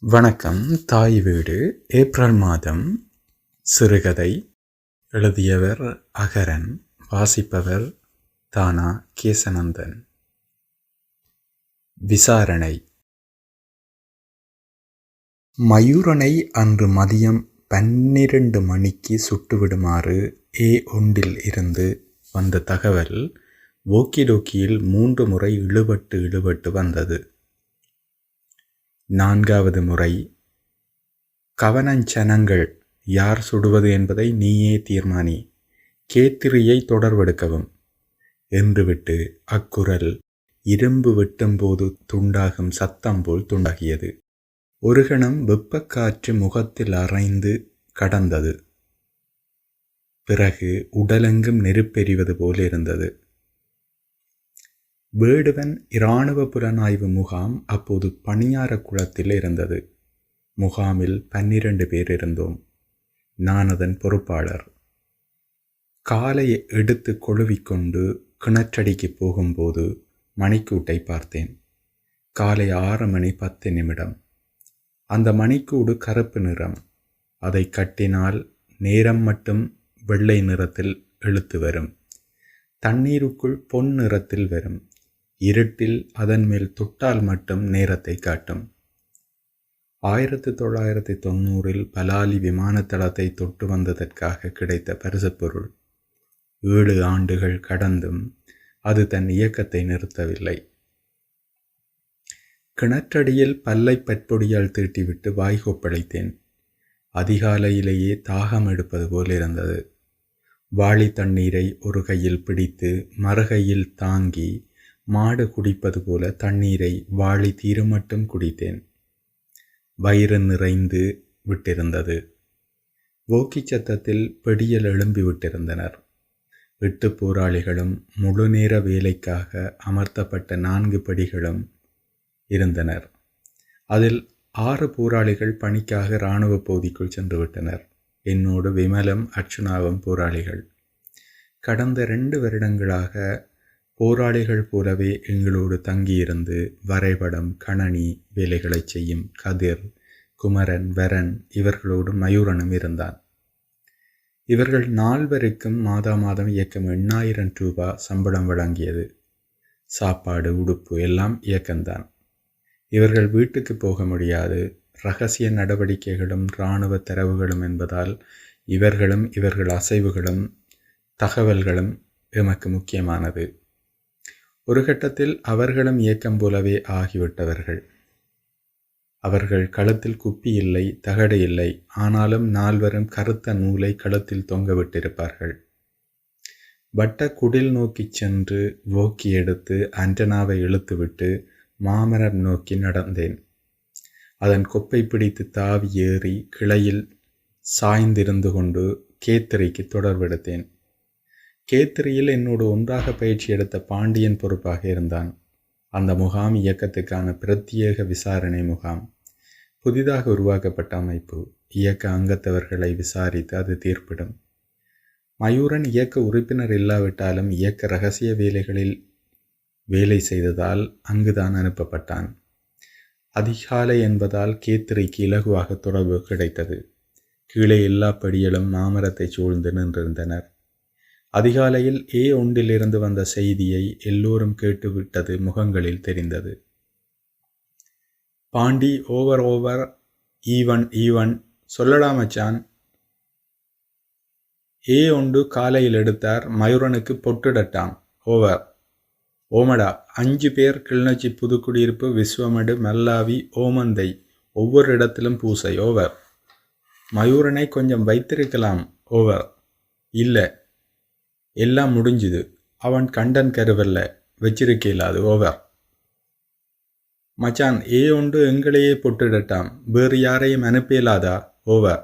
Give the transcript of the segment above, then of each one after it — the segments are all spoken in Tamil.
வணக்கம். தாய் வீடு ஏப்ரல் மாதம். சிறுகதை எழுதியவர் அகரன் வாசிப்பவர் தானா கேசனந்தன் விசாரணை. மயூரனை அன்று மதியம் பன்னிரண்டு மணிக்கு சுட்டுவிடுமாறு ஏ ஒன்றில் இருந்து வந்த தகவல் ஓக்கிடோக்கியில் மூன்று முறை இழுபட்டு இழுபட்டு வந்தது. நான்காவது முறை. கவனஞ்சனங்கள் யார் சுடுவது என்பதை நீயே தீர்மானி. கேத்திரியை தொடர்வெடுக்கவும். என்றுவிட்டு அக்குரல் இரும்பு வெட்டும்போது துண்டாகும் சத்தம் போல் துண்டாகியது. ஒரு கணம் வெப்பக்காற்று முகத்தில் அரைந்து கடந்தது. பிறகு உடலெங்கும் நெருப்பெறிவது போல் இருந்தது. வேடுவன் இராணுவ புலனாய்வு முகாம் அப்போது பணியார குளத்தில் இருந்தது. முகாமில் பன்னிரண்டு பேர் இருந்தோம். நான் அதன் பொறுப்பாளர். காலையை எடுத்து கொழுவிக்கொண்டு கிணற்றடிக்கு போகும்போது மணிக்கூட்டை பார்த்தேன். காலை ஆறு மணி பத்து நிமிடம். அந்த மணிக்கூடு கருப்பு நிறம். அதை கட்டினால் நேரம் மட்டும் வெள்ளை நிறத்தில் இழுத்து வரும். தண்ணீருக்குள் பொன் நிறத்தில் வரும். இருட்டில் அதன் மேல் தொட்டால் மட்டும் நேரத்தை காட்டும். ஆயிரத்தி தொள்ளாயிரத்தி தொண்ணூறில் பலாலி விமானத்தளத்தை தொட்டு வந்ததற்காக கிடைத்த பரிசுப்பொருள். ஏழு ஆண்டுகள் கடந்தும் அது தன் இயக்கத்தை நிறுத்தவில்லை. கிணற்றடியில் பல்லை பற்பொடியால் தீட்டிவிட்டு வாய்கொப்படைத்தேன் அதிகாலையிலேயே தாகம் எடுப்பது போல் இருந்தது. வாளி தண்ணீரை ஒரு கையில் பிடித்து மறுகையில் தாங்கி மாடு குடிப்பது போல தண்ணீரை வாளி தீரமட்டும் குடித்தேன். வயிறு நிறைந்து விட்டிருந்தது. ஓக்கி சத்தத்தில் பெடியல் எழும்பி விட்டிருந்தனர். எட்டு போராளிகளும் முழு நேர வேலைக்காக அமர்த்தப்பட்ட நான்கு படிகளும் இருந்தனர். அதில் ஆறு போராளிகள் பணிக்காக இராணுவ பகுதிக்குள் சென்று விட்டனர். என்னோடு விமலம் அர்ச்சுனாவும் போராளிகள். கடந்த ரெண்டு வருடங்களாக போராளிகள் போலவே எங்களோடு தங்கியிருந்து வரைபடம் கணனி வேலைகளை செய்யும் கதிர் குமரன் வரன் இவர்களோடு மயூரனும் இருந்தான். இவர்கள் நால்வருக்கும் மாதா மாதம் இயக்கம் எண்ணாயிரம் ரூபா சம்பளம் வழங்கியது. சாப்பாடு உடுப்பு எல்லாம் இயக்கம்தான் இவர்கள் வீட்டுக்கு போக முடியாது. ரகசிய நடவடிக்கைகளும் இராணுவ தரவுகளும் என்பதால் இவர்களும் இவர்கள் அசைவுகளும் தகவல்களும் எமக்கு முக்கியமானது. ஒரு கட்டத்தில் அவர்களும் இயக்கம் போலவே ஆகிவிட்டவர்கள். அவர்கள் களத்தில் குப்பி இல்லை தகடு இல்லை ஆனாலும் நால்வரும் கருத்த நூலை களத்தில் தொங்கவிட்டிருப்பார்கள் வட்ட குடில் நோக்கி சென்று ஓக்கி எடுத்து அண்டனாவை இழுத்துவிட்டு மாமரம் நோக்கி நடந்தேன். அதன் கொப்பை பிடித்து தாவி ஏறி கிளையில் சாய்ந்திருந்து கொண்டு கேத்திரைக்கு தொடர்பெடுத்தேன். கேத்திரியில் என்னோடு ஒன்றாக பயிற்சி எடுத்த பாண்டியன் பொறுப்பாக இருந்தான். அந்த முகாம் இயக்கத்துக்கான பிரத்யேக விசாரணை முகாம். புதிதாக உருவாக்கப்பட்ட அமைப்பு இயக்க அங்கத்தவர்களை விசாரித்து அது தீர்ப்பிடும். மயூரன் இயக்க உறுப்பினர் இல்லாவிட்டாலும் இயக்க ரகசிய வேலைகளில் வேலை செய்ததால் அங்குதான் அனுப்பப்பட்டான். அதிகாலை என்பதால் கேத்திரிக்கு இலகுவாக தொடர்பு கிடைத்தது. கீழே எல்லா படிகளும் மாமரத்தை சூழ்ந்து நின்றிருந்தனர். அதிகாலையில் ஏ ஒன்றிலிருந்து வந்த செய்தியை எல்லோரும் கேட்டுவிட்டது முகங்களில் தெரிந்தது. Pandi over over even even சொல்லடா மச்சான். ஏ ஒன்று காலையில் எடுத்தார் மயூரனுக்கு பொட்டுடட்டான் ஓவர் ஓமடா அஞ்சு பேர் கிளிநொச்சி புதுக்குடியிருப்பு விஸ்வமடு மல்லாவி ஓமந்தை ஒவ்வொரு இடத்திலும் பூசை. ஓவர் மயூரனை கொஞ்சம் வைத்திருக்கலாம். ஓவர் இல்லை எல்லாம் முடிஞ்சுது. அவன் கண்டன் கருவல்ல வச்சிருக்கையில் அது ஓவர் மச்சான் ஏ ஒன்று எங்களையே பொட்டுடட்டாம். வேறு யாரையும் அனுப்பியலாதா ஓவர்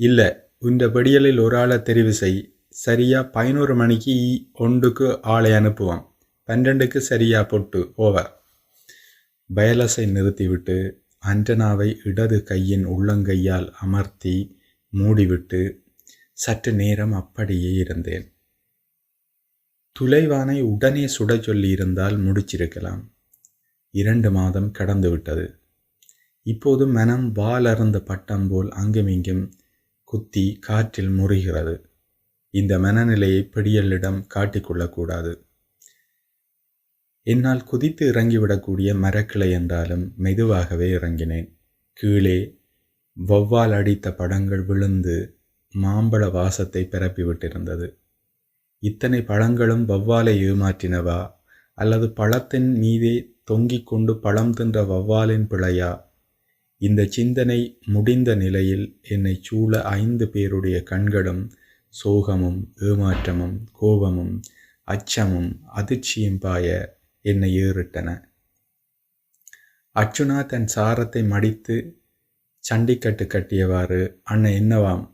இல்லை இந்த படியலில் ஒரு ஆளை தெரிவு செய். சரியா பதினோரு மணிக்கு ஒன்றுக்கு ஆளை அனுப்புவான். பன்னெண்டுக்கு சரியா பொட்டு ஓவர் பயலஸை நிறுத்திவிட்டு அண்டனாவை இடது கையின் உள்ளங்கையால் அமர்த்தி மூடிவிட்டு சற்று நேரம் அப்படியே இருந்தேன். துளைவானை உடனே சுட சொல்லியிருந்தால் முடிச்சிருக்கலாம். இரண்டு மாதம் கடந்துவிட்டது. இப்போது மனம் வாலறந்த பட்டம் போல் அங்குமிங்கும் குத்தி காற்றில் முறிகிறது. இந்த மனநிலையை பிடியலிடம் காட்டிக்கொள்ளக்கூடாது என்னால் குதித்து இறங்கிவிடக்கூடிய மரக்கிளை என்றாலும் மெதுவாகவே இறங்கினேன். கீழே வௌவால் அடித்த படங்கள் விழுந்து மாம்பழ வாசத்தை பரப்பிவிட்டிருந்தது இத்தனை பழங்களும் வௌவாலை ஏமாற்றினவா? அல்லது பழத்தின் மீதே தொங்கிக் கொண்டு பழம் தின்ற வௌவாலின் பிழையா? இந்த சிந்தனை முடிந்த நிலையில் என்னை சூழ ஐந்து பேருடைய கண்களும் சோகமும் ஏமாற்றமும் கோபமும் அச்சமும் அதிர்ச்சியும் பாய என்னை ஏறிட்டன. அர்ச்சுனா தன் சாரத்தை மடித்து சண்டிக்கட்டு கட்டியவாறு அண்ணன் என்னவாம்?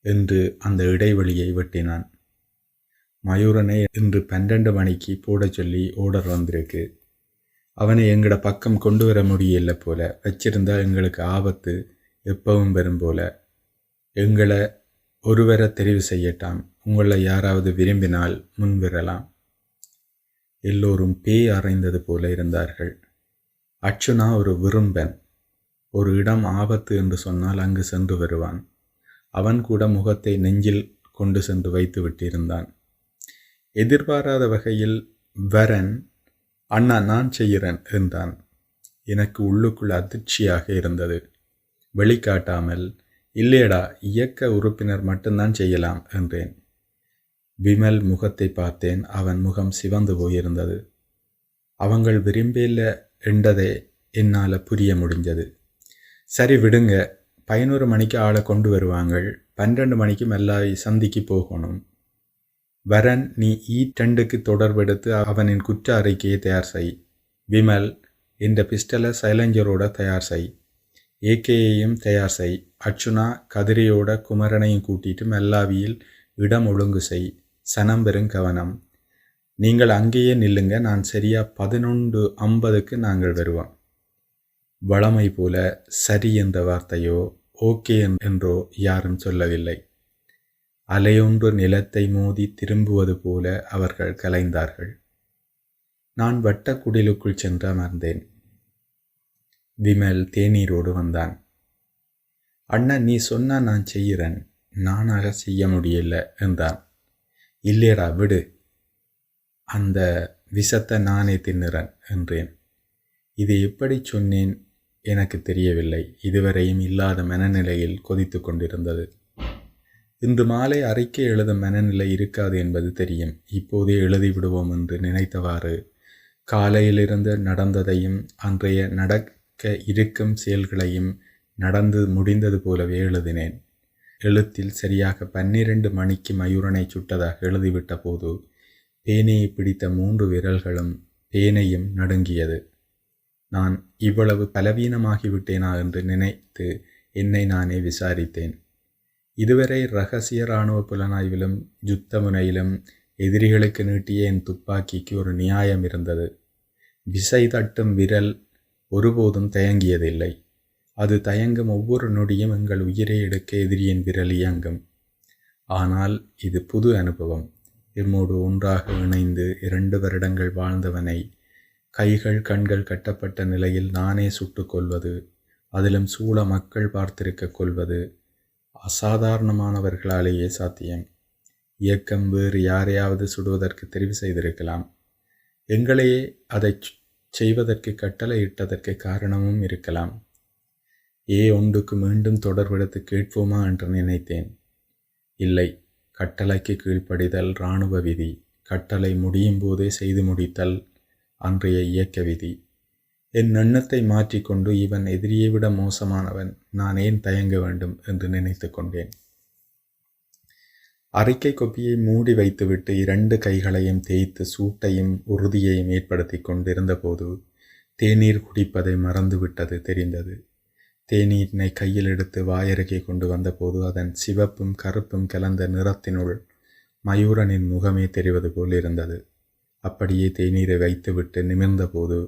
என்று அந்த இடைவெளியை வெட்டினான். மயூரனை இன்று பன்னெண்டு மணிக்கு போடச் சொல்லி ஓடர் வந்திருக்கு. அவனை எங்கட பக்கம் கொண்டு வர முடியல போல வச்சிருந்தா எங்களுக்கு ஆபத்து எப்பவும் வரும் போல. எங்களை ஒருவரை தெரிவு செய்யட்டாம். உங்களை யாராவது விரும்பினால் முன்வரலாம் எல்லோரும் பேய் அறைந்தது போல இருந்தார்கள். அச்சுனா ஒரு விரும்பன் ஒரு இடம் ஆபத்து என்று சொன்னால் அங்கு சென்று வருவான். அவன் கூட முகத்தை நெஞ்சில் கொண்டு சென்று வைத்து விட்டிருந்தான். எதிர்பாராத வகையில் வரன் அண்ணா நான் செய்கிறேன் என்றான். எனக்கு உள்ளுக்குள் அதிர்ச்சியாக இருந்தது. வெளிக்காட்டாமல் இல்லையடா இயக்க உறுப்பினர் மட்டும்தான் செய்யலாம் என்றேன். விமல் முகத்தை பார்த்தேன். அவன் முகம் சிவந்து போயிருந்தது. அவங்கள் விரும்பில என்றதை என்னால் புரிய முடிஞ்சது. சரி விடுங்க. பதினோரு மணிக்கு ஆளை கொண்டு வருவாங்க பன்னெண்டு மணிக்கு மெல்லாய் சந்திக்கு போகணும். வரன் நீ இ டெண்டுக்கு தொடர்பெடுத்து அவனின் குற்ற அறிக்கையை தயார் செய். விமல் இந்த பிஸ்டலை சைலஞ்சரோட தயார் செய். ஏகேயையும் தயார் செய். அர்ச்சுனா கதிரியோட குமரனையும் கூட்டிட்டு மெல்லாவியில் இடம் ஒழுங்கு செய். சனம் பெரும் கவனம். நீங்கள் அங்கேயே நில்லுங்க நான் சரியாக பதினொன்று ஐம்பதுக்கு நாங்கள் வருவோம். வளமை போல சரி என்ற வார்த்தையோ ஓகே என்றோ யாரும் சொல்லவில்லை. அலையொன்று நிலத்தை மோதி திரும்புவது போல அவர்கள் கலைந்தார்கள். நான் வட்டக்குடிலுக்குள் சென்று அமர்ந்தேன். விமல் தேநீரோடு வந்தான். அண்ணன் நீ சொன்னா நான் செய்கிறேன். நானாக செய்ய முடியல என்றான். இல்லையடா விடு. அந்த விஷத்தை நானே தின்னுறேன் என்றேன். இது எப்படி சொன்னேன்? எனக்கு தெரியவில்லை. இதுவரையும் இல்லாத மனநிலையில் கொதித்து கொண்டிருந்தது. இன்று மாலை அறிக்கை எழுத மனநிலை இருக்காது என்பது தெரியும். இப்போதே எழுதிவிடுவோம் என்று நினைத்தவாறு காலையிலிருந்து நடந்ததையும் அன்றைய நடக்க இருக்கும் செயல்களையும் நடந்து முடிந்தது போலவே எழுதினேன். எழுத்தில் சரியாக பன்னிரண்டு மணிக்கு மயூரனை சுட்டதாக எழுதிவிட்ட போது பேனையை பிடித்த மூன்று விரல்களும் பேனையும் நடுங்கியது. நான் இவ்வளவு பலவீனமாகிவிட்டேனா என்று நினைத்து என்னை நானே விசாரித்தேன். இதுவரை ரகசிய இராணுவ புலனாய்விலும் யுத்த முனையிலும் எதிரிகளுக்கு நீட்டிய என் துப்பாக்கிக்கு ஒரு நியாயம் இருந்தது. விசை தட்டும் விரல் ஒருபோதும் தயங்கியதில்லை. அது தயங்கும் ஒவ்வொரு நொடியும் எங்கள் உயிரை எடுக்க எதிரியின் விரல் இயங்கும். ஆனால் இது புது அனுபவம். எம்மோடு ஒன்றாக இணைந்து இரண்டு வருடங்கள் வாழ்ந்தவனை கைகள் கண்கள் கட்டப்பட்ட நிலையில் நானே சுட்டு கொள்வது அதிலும் சூழ மக்கள் பார்த்திருக்க கொள்வது அசாதாரணமானவர்களாலேயே சாத்தியம். இயக்கம் வேறு யாரையாவது சுடுவதற்கு தெரிவு செய்திருக்கலாம். எங்களையே அதை செய்வதற்கு கட்டளையிட்டதற்கு காரணமும் இருக்கலாம். ஏ ஒன்றுக்கு மீண்டும் தொடர்பெடுத்து கேட்போமா என்று நினைத்தேன். இல்லை கட்டளைக்கு கீழ்ப்படிதல் இராணுவ விதி கட்டளை முடியும் போதே செய்து முடித்தல் அன்றைய இயக்க விதி. என் எண்ணத்தை மாற்றிக்கொண்டு இவன் எதிரியை விட மோசமானவன். நான் ஏன் தயங்க வேண்டும் என்று நினைத்து கொண்டேன். அறிக்கை கொப்பியை மூடி வைத்துவிட்டு இரண்டு கைகளையும் தேய்த்து சூட்டையும் உறுதியையும் ஏற்படுத்தி கொண்டிருந்தபோது தேநீர் குடிப்பதை மறந்துவிட்டது தெரிந்தது. தேநீரினை கையில் எடுத்து வாயருகே கொண்டு வந்தபோது அதன் சிவப்பும் கருப்பும் கலந்த நிறத்தினுள் மயூரனின் முகமே தெரிவது போல் இருந்தது. அப்படியே தேநீரை வைத்துவிட்டு நிமிர்ந்தபோது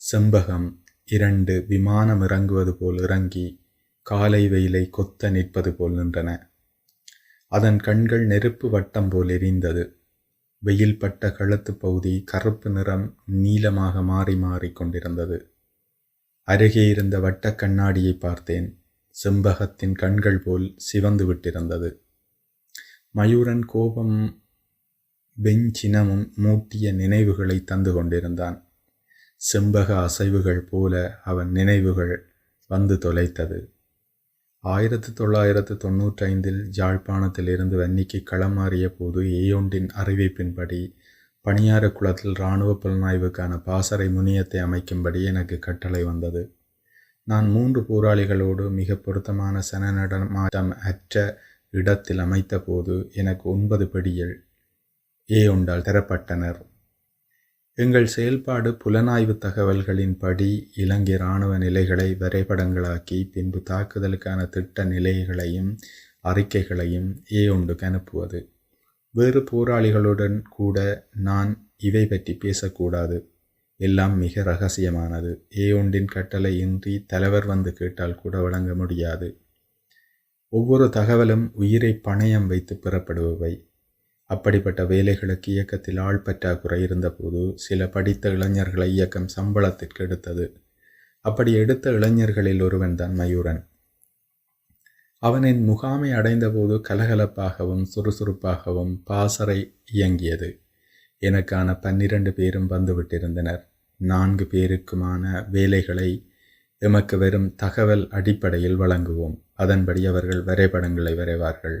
செம்பகம் இரண்டு விமானம் இறங்குவது போல் இறங்கி காலை வெயிலை கொத்த நிற்பது போல் நின்றன. அதன் கண்கள் நெருப்பு வட்டம் போல் எரிந்தது. வெயில் பட்ட கழுத்து பகுதி கருப்பு நிறம் நீளமாக மாறி மாறி கொண்டிருந்தது. அருகே இருந்த வட்டக் கண்ணாடியை பார்த்தேன். செம்பகத்தின் கண்கள் போல் சிவந்து விட்டிருந்தது. மயூரன் கோபம் வெஞ்சினமும் மூட்டிய நினைவுகளை தந்து கொண்டிருந்தான். செம்பக அசைவுகள் போல அவன் நினைவுகள் வந்து தொலைத்தது. ஆயிரத்து தொள்ளாயிரத்து தொன்னூற்றைந்தில் யாழ்ப்பாணத்திலிருந்து வன்னிக்கு களம் மாறிய போது ஏயொண்டின் அறிவிப்பின்படி பணியார குளத்தில் இராணுவ புலனாய்வுக்கான பாசறை முனியத்தை அமைக்கும்படி எனக்கு கட்டளை வந்தது. நான் மூன்று போராளிகளோடு மிக பொருத்தமான சன நடமாட்டம் அற்ற இடத்தில் அமைத்தபோது எனக்கு ஒன்பது படிகள் ஏ ஒன்றால் தரப்பட்டனர். எங்கள் செயல்பாடு புலனாய்வு தகவல்களின்படி இலங்கை இராணுவ நிலைகளை வரைபடங்களாக்கி பின்பு தாக்குதலுக்கான திட்ட நிலைகளையும் அறிக்கைகளையும் ஏ ஒன்றுக்கு அனுப்புவது. வேறு போராளிகளுடன் கூட நான் இவை பற்றி பேசக்கூடாது. எல்லாம் மிக ரகசியமானது. ஏ ஒன்றின் கட்டளையின்றி தலைவர் வந்து கேட்டால் கூட வழங்க முடியாது. ஒவ்வொரு தகவலும் உயிரை பணயம் வைத்து பெறப்படுபவை. அப்படிப்பட்ட வேலைகளுக்கு இயக்கத்தில் ஆள் பற்றாக்குறை இருந்தபோது சில படித்த இளைஞர்களை இயக்கம் சம்பளத்திற்கு எடுத்தது. அப்படி எடுத்த இளைஞர்களில் ஒருவன்தான் மயூரன். அவனின் முகாமை அடைந்தபோது கலகலப்பாகவும் சுறுசுறுப்பாகவும் பாசறை இயங்கியது. எனக்கான பன்னிரண்டு பேரும் வந்துவிட்டிருந்தனர் நான்கு பேருக்குமான வேலைகளை எமக்கு வெறும் தகவல் அடிப்படையில் வழங்குவோம். அதன்படி அவர்கள் வரைபடங்களை வரைவார்கள்.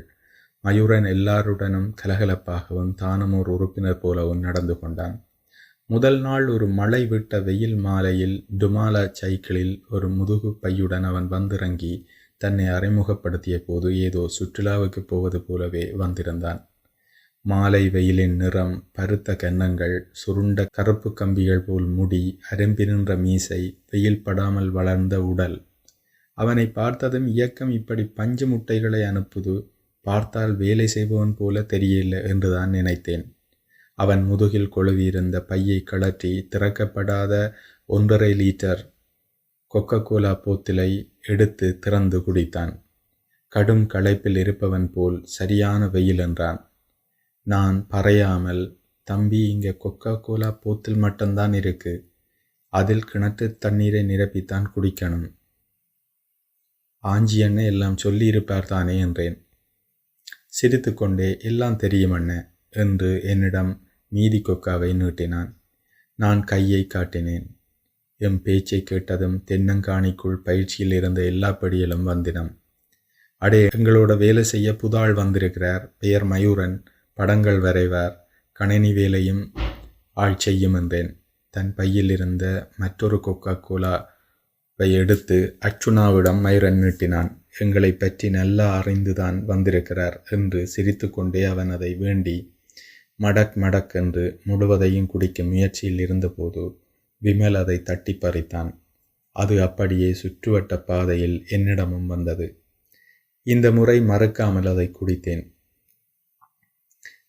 மயூரன் எல்லாருடனும் கலகலப்பாகவும் தானும் ஒரு உறுப்பினர் போலவும் நடந்து கொண்டான். முதல் நாள் ஒரு மழை விட்ட வெயில் மாலையில் டுமாலா சைக்கிளில் ஒரு முதுகு பையுடன் அவன் வந்திறங்கி தன்னை அறிமுகப்படுத்திய போது ஏதோ சுற்றுலாவுக்கு போவது போலவே வந்திருந்தான். மாலை வெயிலின் நிறம் பருத்த கன்னங்கள் சுருண்ட கருப்பு கம்பிகள் போல் முடி அரும்பினின்ற மீசை வெயில் படாமல் வளர்ந்த உடல். அவனை பார்த்ததும் இயக்கம் இப்படி பஞ்சு முட்டைகளை அனுப்புது பார்த்தால் வேலை செய்பவன் போல தெரியல என்றுதான் நினைத்தேன். அவன் முதுகில் கொழுவியிருந்த பையை கழற்றி திறக்கப்படாத ஒன்றரை லீட்டர் கொக்கோ கோலா போத்திலை எடுத்து திறந்து குடித்தான். கடும் களைப்பில் இருப்பவன் போல் சரியான வெயில் என்றான். நான் பறையாமல் தம்பி இங்கே கொக்கோ கோலா போத்தில் மட்டும்தான் இருக்கு. அதில் கிணற்று தண்ணீரை நிரப்பித்தான் குடிக்கணும். ஆஞ்சி என்ன எல்லாம் சொல்லியிருப்பார் தானே என்றேன். சிரித்துக்கொண்டே எல்லாம் தெரியும் அண்ண என்று என்னிடம் மீதி கொக்காவை நீட்டினான். நான் கையை காட்டினேன். எம் பேச்சை கேட்டதும் தென்னங்காணிக்குள் பயிற்சியில் இருந்த எல்லா படியிலும் வந்தினம். அடே எங்களோட வேலை செய்ய புதாள் வந்திருக்கிறார். பெயர் மயூரன். படங்கள் வரைவார். கணினி வேலையும் ஆள் செய்யும் என்றேன். தன் பையில் இருந்த மற்றொரு கொக்கா கோலாவை எடுத்து அச்சுனாவிடம் மயூரன் நீட்டினான். எங்களை பற்றி நல்லா அறிந்துதான் வந்திருக்கிறார் என்று சிரித்துக்கொண்டே அவன் அதை வேண்டி மடக் மடக் என்று முழுவதையும் குடிக்க முயற்சியில் இருந்தபோது விமல் அதை தட்டி பறித்தான். அது அப்படியே சுற்றுவட்ட பாதையில் என்னிடமும் வந்தது. இந்த முறை மறக்காமல் அதை குடித்தேன்.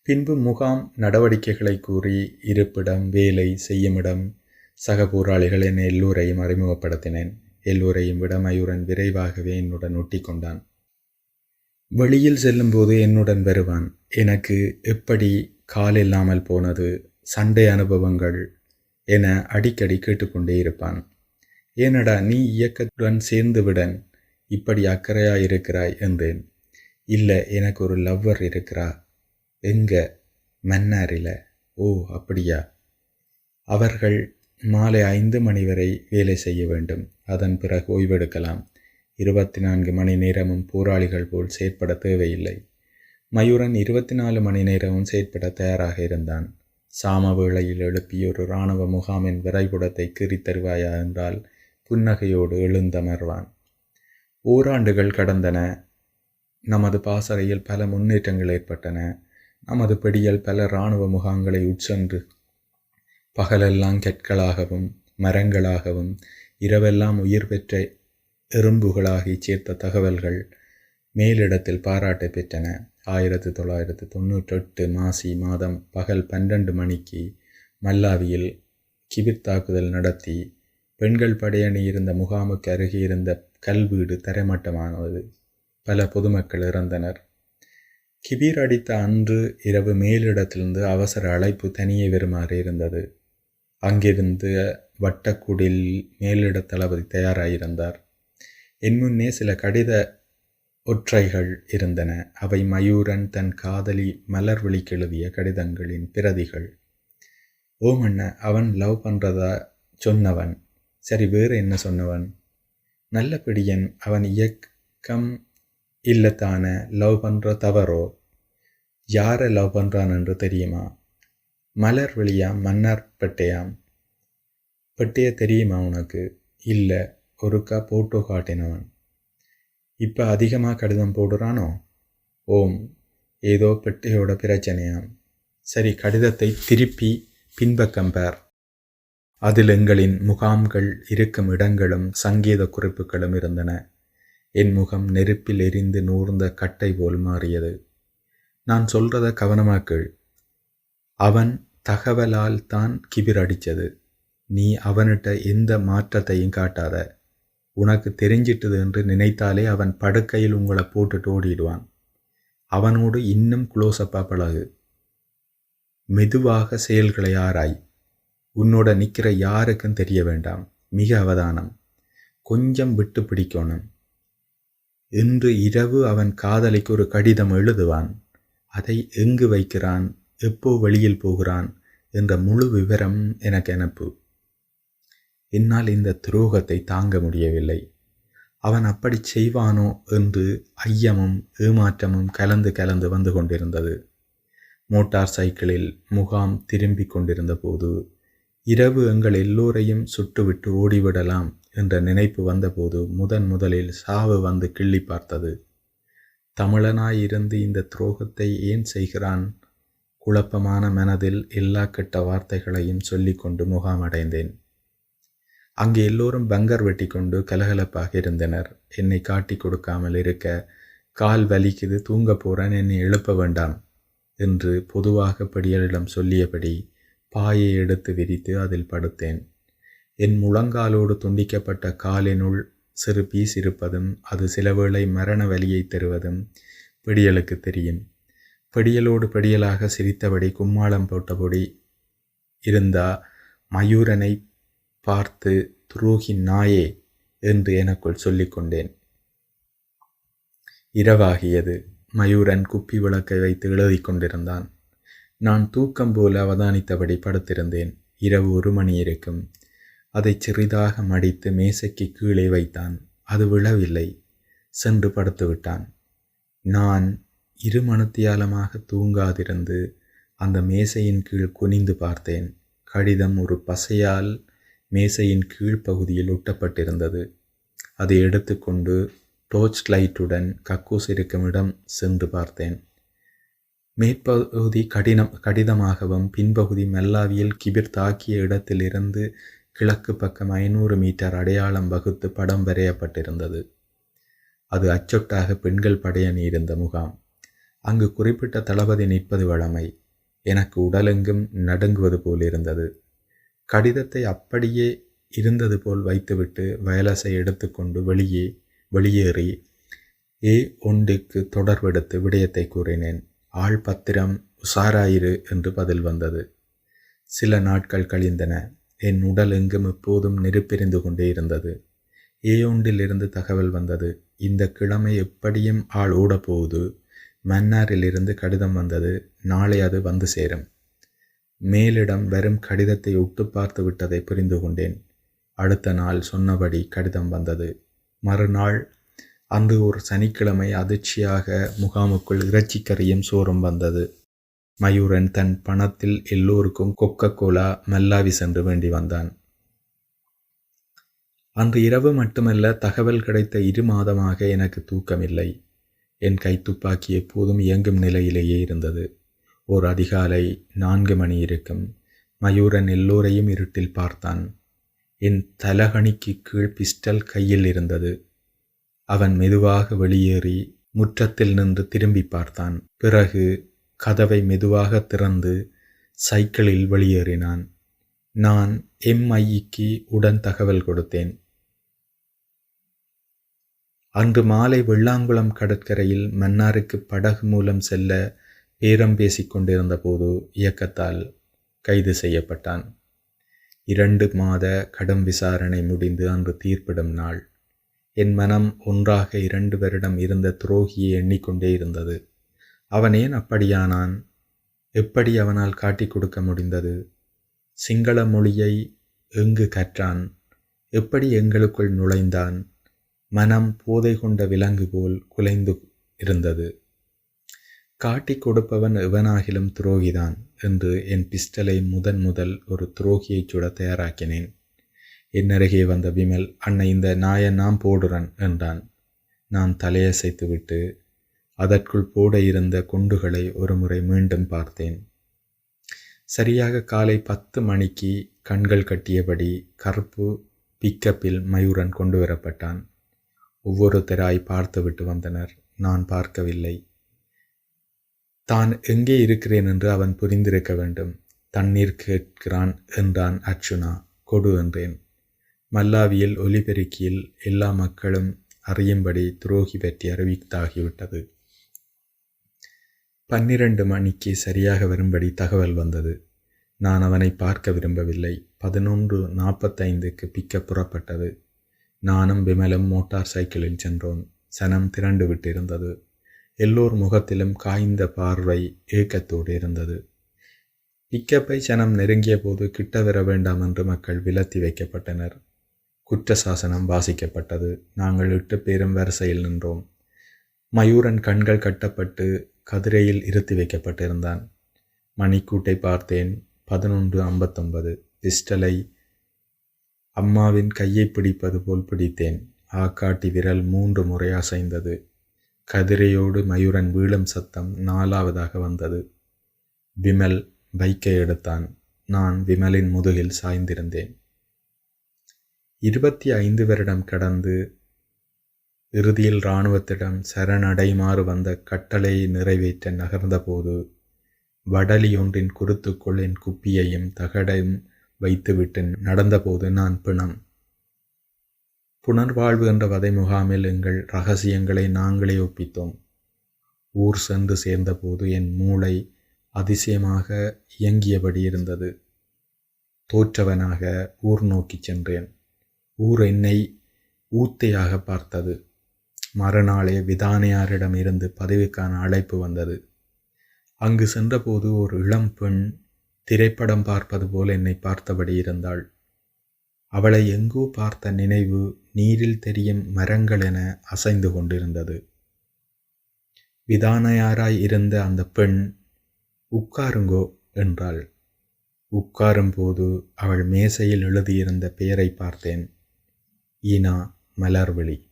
பின்பு முகாம் நடவடிக்கைகளை கூறி இருப்பிடம் வேலை செய்யுமிடம் சக போராளிகள் என எல்லோரையும் அறிமுகப்படுத்தினேன். எல்லோரையும் விட மயூரன் விரைவாகவே என்னுடன் ஒட்டி கொண்டான் வெளியில் செல்லும்போது என்னுடன் வருவான். எனக்கு எப்படி கால் இல்லாமல் போனது சண்டை அனுபவங்கள் என அடிக்கடி கேட்டுக்கொண்டே இருப்பான். ஏனடா நீ இயக்கத்துடன் சேர்ந்து விடன் இப்படி அக்கறையாயிருக்கிறாய்? என்றேன். இல்லை எனக்கு ஒரு லவ்வர் இருக்கிறா. எங்க? மன்னாரில். ஓ அப்படியா. அவர்கள் மாலை ஐந்து மணி வரை வேலை செய்ய வேண்டும். அதன் பிறகு ஓய்வெடுக்கலாம். இருபத்தி நான்கு மணி நேரமும் போராளிகள் போல் செயற்பட தேவையில்லை. மயூரன் இருபத்தி நாலு மணி நேரமும் செயற்பட தயாராக இருந்தான். சாம வேளையில் எழுப்பி ஒரு இராணுவ முகாமின் விரைபுடத்தை கீறித் தருவாயா என்றால் புன்னகையோடு எழுந்தமர்வான். ஓராண்டுகள் கடந்தன. நமது பாசறையில் பல முன்னேற்றங்கள் ஏற்பட்டன. நமது பிடியில் பல இராணுவ முகாம்களை உட்சென்று பகலெல்லாம் கற்களாகவும் மரங்களாகவும் இரவெல்லாம் உயிர் பெற்ற எறும்புகளாகி சேர்த்த தகவல்கள் மேலிடத்தில் பாராட்டை பெற்றன. ஆயிரத்தி தொள்ளாயிரத்தி தொண்ணூற்றெட்டு மாசி மாதம் பகல் பன்னெண்டு மணிக்கு மல்லாவியில் கிபிர் தாக்குதல் நடத்தி பெண்கள் படையணி இருந்த முகாமுக்கு அருகே இருந்த கல்வீடு தரைமட்டமானது. பல பொதுமக்கள் இறந்தனர். கிபீர் அடித்த அன்று இரவு மேலிடத்திலிருந்து அவசர அழைப்பு தனியே வருமாறு இருந்தது. அங்கிருந்து வட்டக்குடில் மேலிட தளபதி தயாராயிருந்தார். என் முன்னே சில கடித ஒற்றைகள் இருந்தன. அவை மயூரன் தன் காதலி மலர்விழிக்கு எழுதிய கடிதங்களின் பிரதிகள். ஓமண்ண அவன் லவ் பண்ணுறதா சொன்னவன். சரி வேறு என்ன சொன்னவன்? நல்ல பிடியன் அவன் இயக்கம் இல்லத்தான லவ் பண்ணுற தவறோ? யாரை லவ் பண்ணுறான் என்று தெரியுமா? மலர் வெளியாம் மன்னார்பேட்டையாம் பெட்டைய தெரியுமா உனக்கு? இல்லை ஒருக்கா போட்டோ காட்டினவன். இப்போ அதிகமாக கடிதம் போடுறானோ? ஓம் ஏதோ பெட்டையோட பிரச்சனையாம். சரி கடிதத்தை திருப்பி பின்பக்கம் பார். அதில் எங்களின் முகாம்கள் இருக்கும் இடங்களும் சங்கீத குறிப்புகளும் இருந்தன. என் முகம் நெருப்பில் எரிந்து நூர்ந்த கட்டை போல் மாறியது. நான் சொல்றத கவனமாக்கள் அவன் தகவலால் தான் கிபிர் அடித்தது. நீ அவன்கிட்ட எந்த மாற்றத்தையும் காட்டாத. உனக்கு தெரிஞ்சிட்டது என்று நினைத்தாலே அவன் படுக்கையில் உங்களை போட்டுட்டு ஓடிடுவான். அவனோடு இன்னும் குளோசப்பாக பழகு. மெதுவாக செயல்களை ஆராய். உன்னோட நிற்கிற யாருக்கும் தெரிய வேண்டாம். மிக அவதானம். கொஞ்சம் விட்டு பிடிக்கணும். இன்று இரவு அவன் காதலிக்கு ஒரு கடிதம் எழுதுவான். அதை எங்கு வைக்கிறான்? எப்போ வெளியில் போகிறான்? என்ற முழு விவரம் எனக்கு அனுப்பு. என்னால் இந்த துரோகத்தை தாங்க முடியவில்லை. அவன் அப்படி செய்வானோ என்று ஐயமும் ஏமாற்றமும் கலந்து கலந்து வந்து கொண்டிருந்தது. மோட்டார் சைக்கிளில் முகாம் திரும்பிக் கொண்டிருந்த போது இரவு எங்கள் எல்லோரையும் சுட்டுவிட்டு ஓடிவிடலாம் என்ற நினைப்பு வந்தபோது முதன் முதலில் சாவு வந்து கிள்ளி பார்த்தது. தமிழனாயிருந்து இந்த துரோகத்தை ஏன் செய்கிறான்? குழப்பமான மனதில் எல்லா கெட்ட வார்த்தைகளையும் சொல்லிக்கொண்டு முகாமடைந்தேன் அங்கே எல்லோரும் பங்கர் வெட்டி கொண்டு கலகலப்பாக இருந்தனர். என்னை காட்டி கொடுக்காமல் இருக்க கால் வலிக்குது தூங்க போறேன் என்னை எழுப்ப வேண்டாம் என்று பொதுவாக படியலிடம் சொல்லியபடி பாயை எடுத்து விரித்து அதில் படுத்தேன். என் முழங்காலோடு துண்டிக்கப்பட்ட காலினுள் சிறு பீஸ் இருப்பதும் அது சிலவேளை மரண வலியை தருவதும் பிடியலுக்கு தெரியும். பிடியலோடு பிடியலாக சிரித்தபடி கும்மாளம் போட்டபடி இருந்தா மயூரனை பார்த்து துரோகி நாயே என்று எனக்குள் சொல்லிக்கொண்டேன். இரவாகியது மயூரன் குப்பி விளக்கை வைத்து எழுதி கொண்டிருந்தான். நான் தூக்கம் போல அவதானித்தபடி படுத்திருந்தேன். இரவு ஒரு மணி இருக்கும். அதை சிறிதாக மடித்து மேசைக்கு கீழே வைத்தான். அது விழவில்லை. சென்று படுத்துவிட்டான் நான் இரு மணத்தியாலமாக தூங்காதிருந்து அந்த மேசையின் கீழ் குனிந்து பார்த்தேன். கடிதம் ஒரு பசையால் மேசையின் கீழ்ப்பகுதியில் ஒட்டப்பட்டிருந்தது அதை எடுத்துக்கொண்டு டோர்ச் லைட்டுடன் கக்கூஸ் இருக்கும் இடம் சென்று பார்த்தேன். மேற்பகுதி கடினம் கடிதமாகவும் பின்பகுதி மெல்லாவியில் கிபிர் தாக்கிய இடத்திலிருந்து கிழக்கு பக்கம் ஐநூறு மீட்டர் அடையாளம் வகுத்து படம் வரையப்பட்டிருந்தது. அது அச்சொட்டாக பெண்கள் படையணி இருந்த முகாம். அங்கு குறிப்பிட்ட தளபதி நிற்பது வழமை. எனக்கு உடலெங்கும் நடுங்குவது போல் இருந்தது கடிதத்தை அப்படியே இருந்தது போல் வைத்துவிட்டு வயலஸை எடுத்துக்கொண்டு வெளியே வெளியேறி ஏ ஒன்றுக்கு தொடர்பெடுத்து விடயத்தை கூறினேன். ஆள் பத்திரம் உசாராயிரு என்று பதில் வந்தது. சில நாட்கள் கழிந்தன. என் உடல் எங்கும் எப்போதும் நெருப்பெறிந்து கொண்டே இருந்தது. ஏ ஒன்றிலிருந்து தகவல் வந்தது. இந்த கிழமை எப்படியும் ஆள் ஓடப்போகுது. மன்னாரிலிருந்து கடிதம் வந்தது. நாளை அது வந்து சேரும். மேலிடம் வெறும் கடிதத்தை உட்டு பார்த்து விட்டதை புரிந்து கொண்டேன். அடுத்த நாள் சொன்னபடி கடிதம் வந்தது. மறுநாள் அன்று ஒரு சனிக்கிழமை அதிர்ச்சியாக முகாமுக்குள் இறைச்சிக்கறியும் சோறும் வந்தது. மயூரன் தன் பணத்தில் எல்லோருக்கும் கொக்க கோலா மெல்லாவி சென்று வேண்டி வந்தான். அன்று இரவு மட்டுமல்ல தகவல் கிடைத்த இரு மாதமாக எனக்கு தூக்கமில்லை. என் கைத்துப்பாக்கி எப்போதும் இயங்கும் நிலையிலேயே இருந்தது. ஓர் அதிகாலை நான்கு மணி இருக்கும். மயூரன் எல்லோரையும் இருட்டில் பார்த்தான். என் தலகணிக்கு கீழ் பிஸ்டல் கையில் இருந்தது. அவன் மெதுவாக வெளியேறி முற்றத்தில் நின்று திரும்பி பார்த்தான். பிறகு கதவை மெதுவாக திறந்து சைக்கிளில் வெளியேறினான். நான் எம்ஐக்கு உடன் தகவல் கொடுத்தேன். அன்று மாலை வெள்ளாங்குளம் கடற்கரையில் மன்னாருக்கு படகு மூலம் செல்ல பேரம் பேசிக்கொண்டிருந்த போது இயக்கத்தால் கைது செய்யப்பட்டான். இரண்டு மாத கடும் விசாரணை முடிந்து அன்று தீர்ப்பிடும் நாள். என் மனம் ஒன்றாக இரண்டு வருடம் இருந்த துரோகியை எண்ணிக்கொண்டே இருந்தது. அவன் ஏன் அப்படியானான்? எப்படி அவனால் காட்டிக் கொடுக்க முடிந்தது? சிங்கள மொழியை எங்கு கற்றான்? எப்படி எங்களுக்குள் நுழைந்தான்? மனம் போதை கொண்ட விலங்கு போல் குலைந்து இருந்தது. காட்டிக் கொடுப்பவன் எவனாகிலும் துரோகிதான் என்று என் பிஸ்டலை முதன் முதல் ஒரு துரோகியைச் சுட தயாராக்கினேன். என் அருகே வந்த விமல் அன்னை இந்த நாயை நான் போடுறன் என்றான். நான் தலையசைத்துவிட்டு அதற்குள் போட இருந்த குண்டுகளை ஒருமுறை மீண்டும் பார்த்தேன். சரியாக காலை பத்து மணிக்கு கண்கள் கட்டியபடி கருப்பு பிக்கப்பில் மயூரன் கொண்டு வரப்பட்டான். ஒவ்வொருத்தராய் பார்த்துவிட்டு வந்தனர். நான் பார்க்கவில்லை. தான் எங்கே இருக்கிறேன் என்று அவன் புரிந்திருக்க வேண்டும். தண்ணீர் கேட்கிறான் என்றான் அர்ச்சுனா கொடு என்றேன். மல்லாவியில் ஒலிபெருக்கியில் எல்லா மக்களும் அறியும்படி துரோகி பற்றி அறிவித்தாகிவிட்டது. பன்னிரண்டு மணிக்கு சரியாக வரும்படி தகவல் வந்தது. நான் அவனை பார்க்க விரும்பவில்லை. பதினொன்று நாற்பத்தைந்துக்கு பிக்க புறப்பட்டது. நானும் விமலும் மோட்டார் சைக்கிளில் சென்றோம். சனம் திரண்டு விட்டிருந்தது. எல்லோர் முகத்திலும் காய்ந்த பார்வை ஏக்கத்தோடு இருந்தது. இக்கப்பை சனம் நெருங்கிய போது கிட்ட வர வேண்டாம் என்று மக்கள் விலத்தி வைக்கப்பட்டனர். குற்ற சாசனம் வாசிக்கப்பட்டது. நாங்கள் எட்டு பேரும் வரிசையில் நின்றோம். மயூரன் கண்கள் கட்டப்பட்டு கதிரையில் இருத்தி வைக்கப்பட்டிருந்தான். மணிக்கூட்டை பார்த்தேன். பதினொன்று ஐம்பத்தொன்பது. பிஸ்டலை அம்மாவின் கையை பிடிப்பது போல் பிடித்தேன். ஆக்காட்டி விரல் மூன்று முறை அசைந்தது. கதிரையோடு மயூரன் வீழும் சத்தம் நாலாவதாக வந்தது. விமல் பைக்கை எடுத்தான். நான் விமலின் முதுகில் சாய்ந்திருந்தேன். இருபத்தி ஐந்து வருடம் கடந்து இறுதியில் இராணுவத்திடம் சரணடைமாறு வந்த கட்டளையை நிறைவேற்ற நகர்ந்தபோது வடலி ஒன்றின் குருத்துக்குள் என் குப்பியையும் தகடையும் வைத்துவிட்டு நடந்தபோது நான் பிணம். புனர்வாழ்வு என்ற வதை முகாமில் எங்கள் ரகசியங்களை நாங்களே ஒப்பித்தோம். ஊர் சென்று சேர்ந்தபோது என் மூளை அதிசயமாக இயங்கியபடி இருந்தது. தோற்றவனாக ஊர் நோக்கி சென்றேன். ஊர் என்னை ஊத்தையாக பார்த்தது. மறுநாளே விதானையாரிடம் இருந்து பதவிக்கான அழைப்பு வந்தது. அங்கு சென்றபோது ஒரு இளம் பெண் திரைப்படம் பார்ப்பது போல் என்னை பார்த்தபடி இருந்தாள். அவளை எங்கோ பார்த்த நினைவு நீரில் தெரியும் மரங்கள் என அசைந்து கொண்டிருந்தது. விதானையாராய் இருந்த அந்த பெண் உட்காருங்கோ என்றாள். உட்காரும்போது அவள் மேசையில் எழுதியிருந்த பெயரை பார்த்தேன். ஈனா மலர்விழி.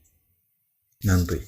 நன்றி.